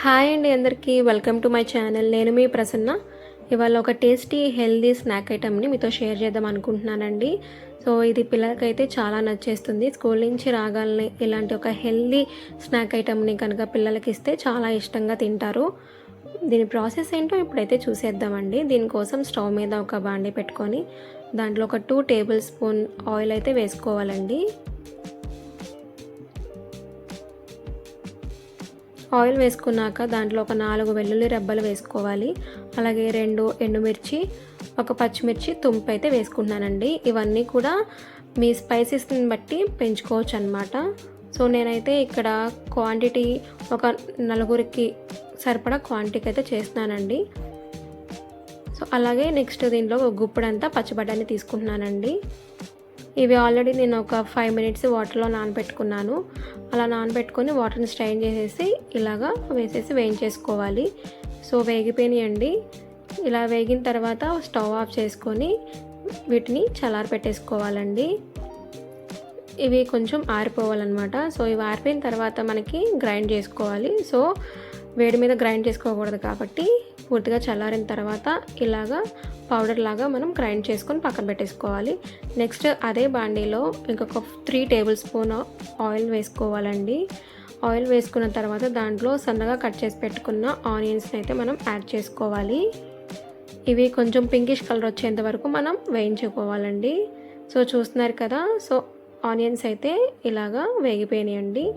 Hi అండి అందరికీ. Welcome to my channel. నేను మీ ప్రసన్న. ఇవాళ ఒక టేస్టీ హెల్దీ స్నాక్ ఐటమ్ని మీతో షేర్ చేద్దాం అనుకుంటున్నానండి. సో ఇది పిల్లలకైతే చాలా నచ్చేస్తుంది. స్కూల్ నుంచి రాగాలని ఇలాంటి ఒక హెల్దీ స్నాక్ ఐటమ్ని కనుక పిల్లలకి ఇస్తే చాలా ఇష్టంగా తింటారు. దీని ప్రాసెస్ ఏంటో ఇప్పుడైతే చూసేద్దామండి. దీనికోసం స్టవ్ మీద ఒక బాండి పెట్టుకొని దాంట్లో ఒక టూ టేబుల్ స్పూన్ ఆయిల్ అయితే వేసుకోవాలండి. ఆయిల్ వేసుకున్నాక దాంట్లో ఒక నాలుగు వెల్లుల్లి రెబ్బలు వేసుకోవాలి. అలాగే రెండు ఎండుమిర్చి ఒక పచ్చిమిర్చి తుంపు అయితే వేసుకుంటున్నానండి. ఇవన్నీ కూడా మీ స్పైసెస్ని బట్టి పెంచుకోవచ్చు అనమాట సో నేనైతే ఇక్కడ క్వాంటిటీ ఒక నలుగురికి సరిపడా క్వాంటిటీకి అయితే చేస్తున్నానండి. సో అలాగే నెక్స్ట్ దీంట్లో ఒక గుప్పుడంతా పచ్చిబడ్డాన్ని తీసుకుంటున్నానండి. ఇవి ఆల్రెడీ నేను ఒక ఫైవ్ మినిట్స్ వాటర్లో నానబెట్టుకున్నాను. అలా నానబెట్టుకొని వాటర్ని స్ట్రైన్ చేసేసి ఇలాగా వేసేసి వేయించేసుకోవాలి. సో వేగిపోయినాయండి. ఇలా వేగిన తర్వాత స్టవ్ ఆఫ్ చేసుకొని వీటిని చల్లారి పెట్టేసుకోవాలండి. ఇవి కొంచెం ఆరిపోవాలన్నమాట. సో ఇవి ఆరిపోయిన తర్వాత మనకి గ్రైండ్ చేసుకోవాలి. సో వేడి మీద గ్రైండ్ చేసుకోకూడదు కాబట్టి పూర్తిగా చల్లారిన తర్వాత ఇలాగా పౌడర్ లాగా మనం గ్రైండ్ చేసుకొని పక్కన పెట్టేసుకోవాలి. నెక్స్ట్ అదే బాండీలో ఇంకొక త్రీ టేబుల్ స్పూన్ ఆయిల్ వేసుకోవాలండి. ఆయిల్ వేసుకున్న తర్వాత దాంట్లో సన్నగా కట్ చేసి పెట్టుకున్న ఆనియన్స్ని అయితే మనం యాడ్ చేసుకోవాలి. ఇవి కొంచెం పింకిష్ కలర్ వచ్చేంత వరకు మనం వేయించుకోవాలండి. సో చూస్తున్నారు కదా? సో ఆనియన్స్ అయితే ఇలాగా వేగిపోయినాయండి.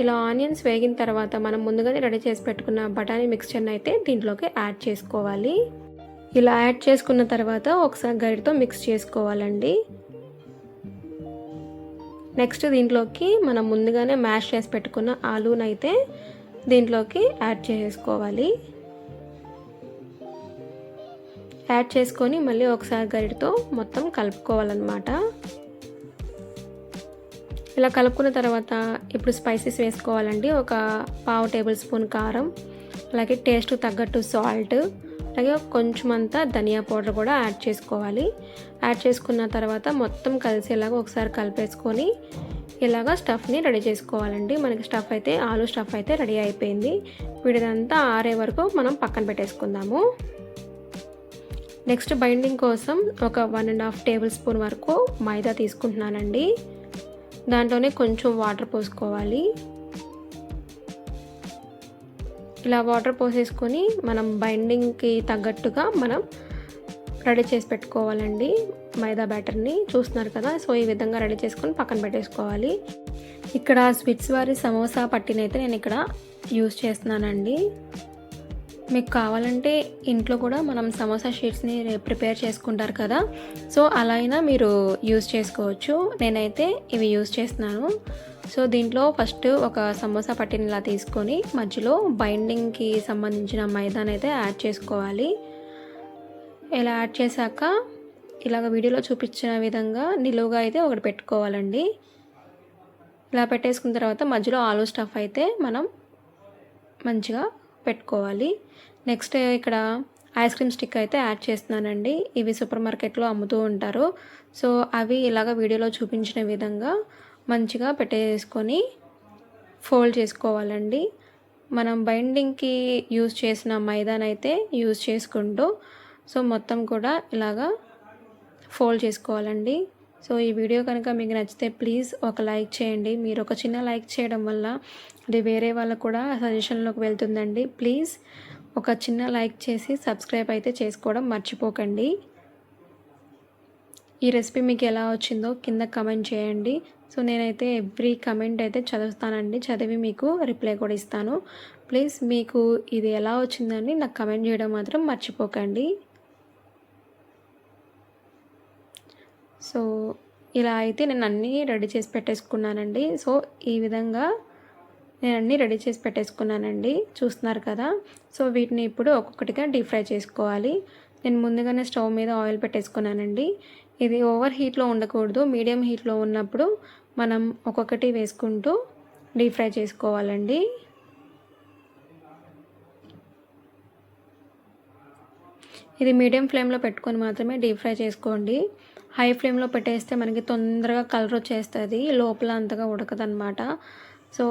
ఇలా ఆనియన్స్ వేగిన తర్వాత మనం ముందుగానే రెడీ చేసి పెట్టుకున్న బఠానీ మిక్స్చర్ని అయితే దీంట్లోకి యాడ్ చేసుకోవాలి. ఇలా యాడ్ చేసుకున్న తర్వాత ఒకసారి గరిటతో మిక్స్ చేసుకోవాలండి. నెక్స్ట్ దీంట్లోకి మనం ముందుగానే మ్యాష్ చేసి పెట్టుకున్న ఆలూనైతే దీంట్లోకి యాడ్ చేసుకోవాలి. యాడ్ చేసుకొని మళ్ళీ ఒకసారి గరిటతో మొత్తం కలుపుకోవాలన్నమాట. ఇలా కలుపుకున్న తర్వాత ఇప్పుడు స్పైసెస్ వేసుకోవాలండి. ఒక పావు టేబుల్ స్పూన్ కారం అలాగే టేస్ట్ తగ్గట్టు సాల్ట్ అలాగే కొంచెం అంతా ధనియా పౌడర్ కూడా యాడ్ చేసుకోవాలి. యాడ్ చేసుకున్న తర్వాత మొత్తం కలిసేలాగా ఒకసారి కలిపేసుకొని ఇలాగా స్టఫ్ని రెడీ చేసుకోవాలండి. మనకి స్టఫ్ అయితే ఆలు స్టఫ్ అయితే రెడీ అయిపోయింది. వీడిదంతా ఆరే వరకు మనం పక్కన పెట్టేసుకుందాము. నెక్స్ట్ బైండింగ్ కోసం ఒక one and half tablespoon వరకు మైదా తీసుకుంటున్నానండి. దాంట్లోనే కొంచెం వాటర్ పోసుకోవాలి. ఇలా వాటర్ పోసేసుకొని మనం బైండింగ్కి తగ్గట్టుగా మనం రెడీ చేసి పెట్టుకోవాలండి మైదా బ్యాటర్ని. చూస్తున్నారు కదా సో ఈ విధంగా రెడీ చేసుకొని పక్కన పెట్టేసుకోవాలి. ఇక్కడ స్వీట్స్ వారి సమోసా పట్టినైతే నేను ఇక్కడ యూస్ చేస్తున్నానండి. మీకు కావాలంటే ఇంట్లో కూడా మనం సమోసా షీట్స్ని ప్రిపేర్ చేసుకుంటారు కదా. సో అలా అయినా మీరు యూజ్ చేసుకోవచ్చు. నేనైతే ఇవి యూజ్ చేస్తున్నాను. సో దీంట్లో ఫస్ట్ ఒక సమోసా పట్టిని ఇలా తీసుకొని మధ్యలో బైండింగ్కి సంబంధించిన మైదాన్ అయితే యాడ్ చేసుకోవాలి. ఇలా యాడ్ చేశాక ఇలాగ వీడియోలో చూపించిన విధంగా నిలువుగా అయితే ఒకటి పెట్టుకోవాలండి. ఇలా పెట్టేసుకున్న తర్వాత మధ్యలో ఆలు స్టఫ్ అయితే మనం మంచిగా పెట్టుకోవాలి. నెక్స్ట్ ఇక్కడ ఐస్ క్రీమ్ స్టిక్ అయితే యాడ్ చేస్తున్నానండి. ఇవి సూపర్ మార్కెట్లో అమ్ముతూ ఉంటారు. సో అవి ఇలాగ వీడియోలో చూపించిన విధంగా మంచిగా పెట్టేసుకొని ఫోల్డ్ చేసుకోవాలండి. మనం బైండింగ్కి యూజ్ చేసిన మైదానైతే యూజ్ చేసుకుంటూ సో మొత్తం కూడా ఇలాగా ఫోల్డ్ చేసుకోవాలండి. సో ఈ వీడియో కనుక మీకు నచ్చితే ప్లీజ్ ఒక లైక్ చేయండి. మీరు ఒక చిన్న లైక్ చేయడం వల్ల అది వేరే వాళ్ళకు కూడా సజెషన్లోకి వెళ్తుందండి. ప్లీజ్ ఒక చిన్న లైక్ చేసి సబ్స్క్రైబ్ అయితే చేసుకోవడం మర్చిపోకండి. ఈ రెసిపీ మీకు ఎలా వచ్చిందో కింద కమెంట్ చేయండి. సో నేనైతే ఎవ్రీ కమెంట్ అయితే చదువుతానండి. చదివి మీకు రిప్లై కూడా ఇస్తాను. ప్లీజ్ మీకు ఇది ఎలా వచ్చిందని నాకు కమెంట్ చేయడం మాత్రం మర్చిపోకండి. సో ఇలా అయితే నేను అన్నీ రెడీ చేసి పెట్టేసుకున్నానండి. సో ఈ విధంగా నేను అన్నీ రెడీ చేసి పెట్టేసుకున్నానండి. చూస్తున్నారు కదా? సో వీటిని ఇప్పుడు ఒక్కొక్కటిగా డీప్ ఫ్రై చేసుకోవాలి. నేను ముందుగానే స్టవ్ మీద ఆయిల్ పెట్టేసుకున్నానండి. ఇది ఓవర్ హీట్లో ఉండకూడదు. మీడియం హీట్లో ఉన్నప్పుడు మనం ఒక్కొక్కటి వేసుకుంటూ డీప్ ఫ్రై చేసుకోవాలండి. ఇది మీడియం ఫ్లేమ్లో పెట్టుకొని మాత్రమే డీప్ ఫ్రై చేసుకోండి. హై ఫ్లేమ్లో పెట్టేస్తే మనకి తొందరగా కలర్ వచ్చేస్తుంది. లోపల అంతగా ఉడకదనమాట సో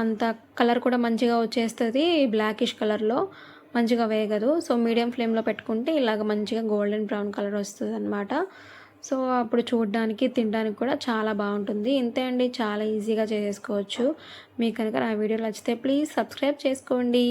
అంత కలర్ కూడా మంచిగా వచ్చేస్తుంది బ్లాకిష్ కలర్లో. మంచిగా వేగదు. సో మీడియం ఫ్లేమ్లో పెట్టుకుంటే ఇలాగ మంచిగా గోల్డెన్ బ్రౌన్ కలర్ వస్తుంది అనమాట సో అప్పుడు చూడడానికి తినడానికి కూడా చాలా బాగుంటుంది. ఇంతే అండి. చాలా ఈజీగా చేసేసుకోవచ్చు మీకు కనుక నా వీడియో నచ్చితే ప్లీజ్ సబ్స్క్రైబ్ చేసుకోండి.